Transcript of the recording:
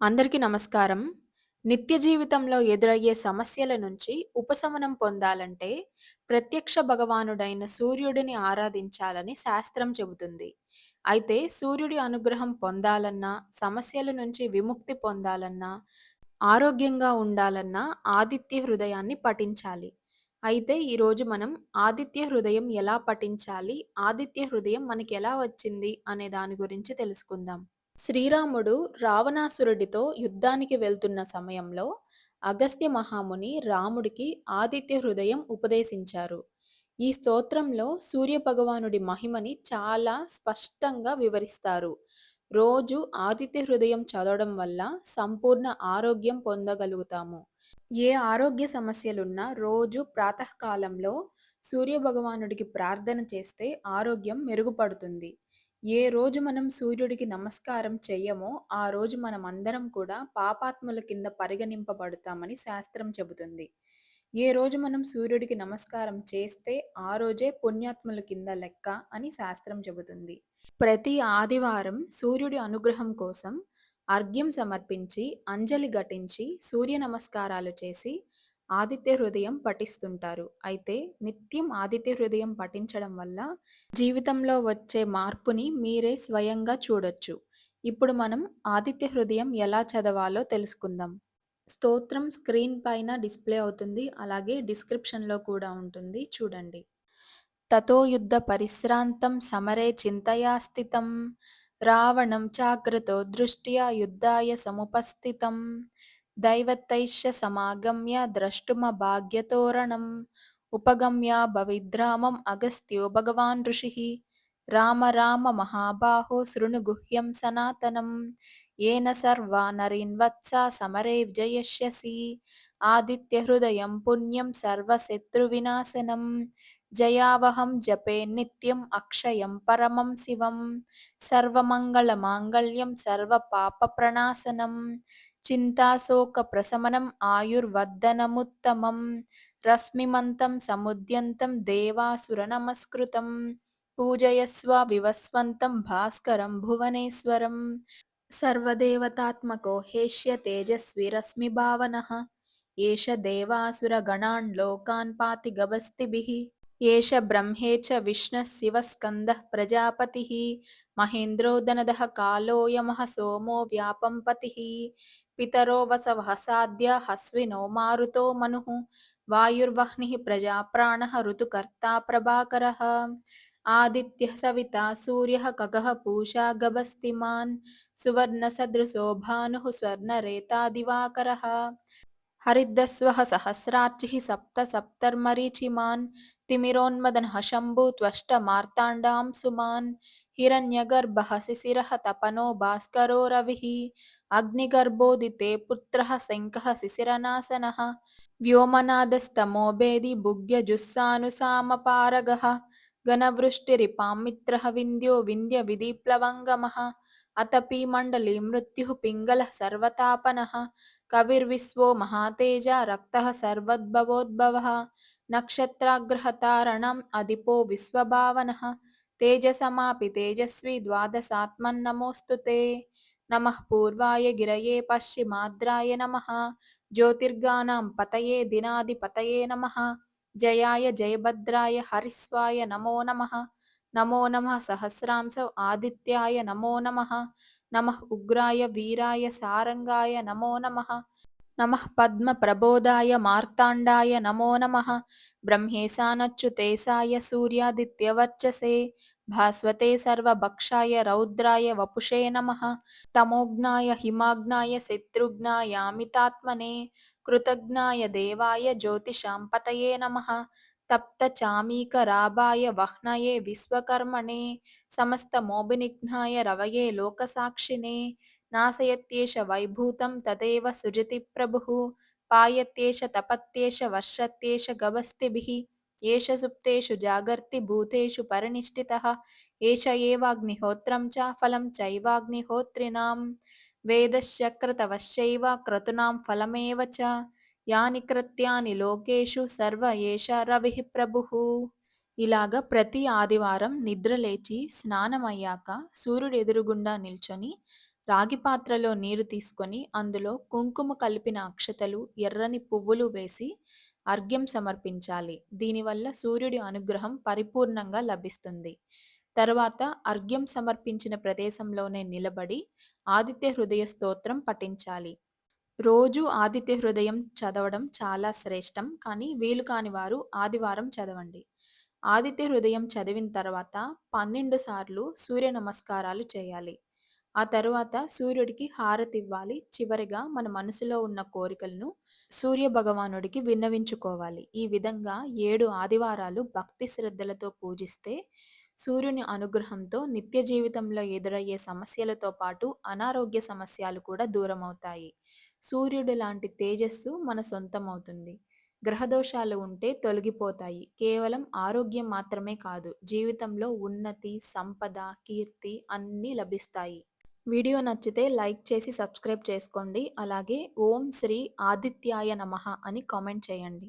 అందరికీ నమస్కారం. నిత్య జీవితంలో ఎదురయ్యే సమస్యల నుంచి ఉపశమనం పొందాలంటే ప్రత్యక్ష భగవానుడైన సూర్యుడిని ఆరాధించాలని శాస్త్రం చెబుతుంది. అయితే సూర్యుడి అనుగ్రహం పొందాలన్నా, సమస్యల నుంచి విముక్తి పొందాలన్నా, ఆరోగ్యంగా ఉండాలన్నా ఆదిత్య హృదయాన్ని పఠించాలి. అయితే ఈరోజు మనం ఆదిత్య హృదయం ఎలా పఠించాలి? ఆదిత్య హృదయం మనకి ఎలా వచ్చింది? అనే దాని గురించి తెలుసుకుందాం. శ్రీరాముడు రావణాసురుడితో యుద్ధానికి వెళ్తున్న సమయంలో అగస్త్య మహాముని రాముడికి ఆదిత్య హృదయం ఉపదేశించారు. ఈ స్తోత్రంలో సూర్య భగవానుడి మహిమని చాలా స్పష్టంగా వివరిస్తారు. రోజు ఆదిత్య హృదయం చదవడం వల్ల సంపూర్ణ ఆరోగ్యం పొందగలుగుతాము. ఏ ఆరోగ్య సమస్యలున్నా రోజు ప్రాతకాలంలో సూర్య భగవానుడికి ప్రార్థన చేస్తే ఆరోగ్యం మెరుగుపడుతుంది. ఏ రోజు మనం సూర్యుడికి నమస్కారం చెయ్యమో, ఆ రోజు మనమందరం కూడా పాపాత్ముల కింద పరిగణింపబడతామని శాస్త్రం చెబుతుంది. ఏ రోజు మనం సూర్యుడికి నమస్కారం చేస్తే, ఆ రోజే పుణ్యాత్ముల కింద లెక్క అని శాస్త్రం చెబుతుంది. ప్రతి ఆదివారం సూర్యుడి అనుగ్రహం కోసం అర్ఘ్యం సమర్పించి, అంజలి ఘటించి, సూర్య నమస్కారాలు చేసి, ఆదిత్య హృదయం పఠిస్తుంటారు. అయితే నిత్యం ఆదిత్య హృదయం పఠించడం వల్ల జీవితంలో వచ్చే మార్పుని మీరే స్వయంగా చూడొచ్చు. ఇప్పుడు మనం ఆదిత్య హృదయం ఎలా చదవాలో తెలుసుకుందాం. స్తోత్రం స్క్రీన్ పైన డిస్ప్లే అవుతుంది. అలాగే డిస్క్రిప్షన్‌లో కూడా ఉంటుంది చూడండి. తతో యుద్ధ పరిశ్రాంతం సమరే చింతయాస్థితం రావణం చాగ్రతో దృష్ట్యా యుద్ధాయ సముపస్థితం दैवतैश्च समागम्य द्रष्टुमभाग्यतोरणम् उपगम्य भविद्रामम् अगस्त्यो भगवान् ऋषिः राम राम महाबाहो शृणुगुह्यं सनातनं येन सर्वा नरीन्वत्सा समरे विजयष्यसि आदित्यहृदयं पुण्यं सर्वशत्रुविनाशनं जयावहं जपे नित्यम् अक्षयं परमं शिवं सर्वमङ्गलमाङ्गल्यं सर्वपापप्रणाशनम् చింతాశోక ప్రశమనం ఆయుర్వర్ధనముత్తమం. రశ్మిమంతం సముద్యంతం దేవాసుర నమస్కృతం పూజయస్వ వివస్వంతం భాస్కరం భువనేశ్వరం. సర్వదేవతాత్మకో హేష్య తేజస్విరశ్మిభావన ఏష దేవాసురగణాన్ లోకాన్ పాతి గవస్తిభిః. ఏష బ్రహ్మే చ విష్ణుశివస్కందః ప్రజాపతిः. మహేంద్రోదనదः కాలోయమः సోమో వ్యాపంపతిः पितरो वसवः साध्या हस्विनो मारुतो मनुः। वायुर्वह्निः प्रजाप्राणः ऋतुकर्ता प्रभाकरः। आदित्यः सविता सूर्यः खगः पूषा गभस्तिमान्। सुवर्णसदृशो भानुः स्वर्णरेतादिवाकरः हरिद्रस्वः सहस्रार्चिः सप्त सप्तर्मरीचिमान्। तिमिरोन्मदनः शम्भु त्वष्टमार्ताण्डांशुमान् हिरण्यगर्भः शिशिरः तपनो भास्करो रविः अग्निगर्भोदिते पुत्रः शङ्खः शिशिरनाशनः व्योमनादस्तमो भेदी भुग्यजुस्सानुसामपारगः घनवृष्टिरिपां मित्रः विन्द्यो विन्द्यविधिप्लवङ्गमः अतपी मण्डली मृत्युः पिङ्गलः सर्वतापनः कविर्विश्वो महातेजा रक्तः सर्वोद्भवोद्भवः नक्षत्राग्रहतारणम् अधिपो विश्वभावनः తేజసమాపి తేజస్వి ద్వాదశాత్మన్నమోస్తు తే. నమ పూర్వాయ గిరయే పశ్చిమాద్రాయ నమ. జ్యోతిర్గానాం పతయే దినాదిపతయే నమ. జయాయ జయభద్రాయ హరిస్వాయ నమో నమ. నమో నమ సహస్రాంశ ఆదిత్యాయ నమో నమ. నమ ఉగ్రాయ వీరాయ సారంగాయ నమో నమ. నమ పద్మ ప్రబోధాయ మార్తాండాయ నమో నమ. బ్రహ్మేశానచ్చు తేసాయ సూర్యాదిత్యవర్చసే भास्वते सर्वभक्षाय रौद्राय वपुषे नमः। तमोघ्नाय हिमाग्नाय शत्रुघ्नायामितात्मने कृतघ्नाय देवाय ज्योतिषां पतये नमः तप्तचामीकराभाय वह्नये विश्वकर्मणे समस्तमोभिनिघ्नाय रवये लोकसाक्षिणे नाशयत्येष वैभूतं तदेव सृजति प्रभुः पायत्येष तपत्येष वर्षत्येष गभस्तिभिः ఏష సుప్తేషు జాగర్తి భూతేషు పరినిష్ఠిత ఏష ఏవాగ్నిహోత్రం చ ఫలం చైవాగ్నిహోత్రినాం వేదశ్చక్రతవశ్చైవ క్రతునాం ఫలమేవ చ యాని కృత్యాని లోకేషు సర్వ ఏష రవి ప్రభు ఇలాగ ప్రతి ఆదివారం నిద్రలేచి స్నానమయ్యాక సూర్యుడు ఎదురుగుండా నిల్చొని రాగి పాత్రలో నీరు తీసుకొని అందులో కుంకుమ కలిపిన అక్షతలు ఎర్రని పువ్వులు వేసి అర్ఘ్యం సమర్పించాలి. దీనివల్ల సూర్యుడి అనుగ్రహం పరిపూర్ణంగా లభిస్తుంది. తర్వాత అర్ఘ్యం సమర్పించిన ప్రదేశంలోనే నిలబడి ఆదిత్య హృదయ స్తోత్రం పఠించాలి. రోజు ఆదిత్య హృదయం చదవడం చాలా శ్రేష్టం కానీ వీలు కాని వారు ఆదివారం చదవండి. ఆదిత్య హృదయం చదివిన తర్వాత పన్నెండు సార్లు సూర్య నమస్కారాలు చేయాలి. ఆ తరువాత సూర్యుడికి హారతి ఇవ్వాలి చివరిగా మన మనసులో ఉన్న కోరికలను సూర్య భగవానుడికి విన్నవించుకోవాలి. ఈ విధంగా ఏడు ఆదివారాలు భక్తి శ్రద్ధలతో పూజిస్తే సూర్యుని అనుగ్రహంతో నిత్య జీవితంలో ఎదురయ్యే సమస్యలతో పాటు అనారోగ్య సమస్యలు కూడా దూరం అవుతాయి సూర్యుడు లాంటి తేజస్సు మన సొంతమవుతుంది. గ్రహదోషాలు ఉంటే తొలగిపోతాయి. కేవలం ఆరోగ్యం మాత్రమే కాదు జీవితంలో ఉన్నతి సంపద కీర్తి అన్నీ లభిస్తాయి. వీడియో నచ్చితే లైక్ చేసి సబ్స్క్రైబ్ చేసుకోండి. అలాగే ఓం శ్రీ ఆదిత్యాయ నమః అని కామెంట్ చేయండి.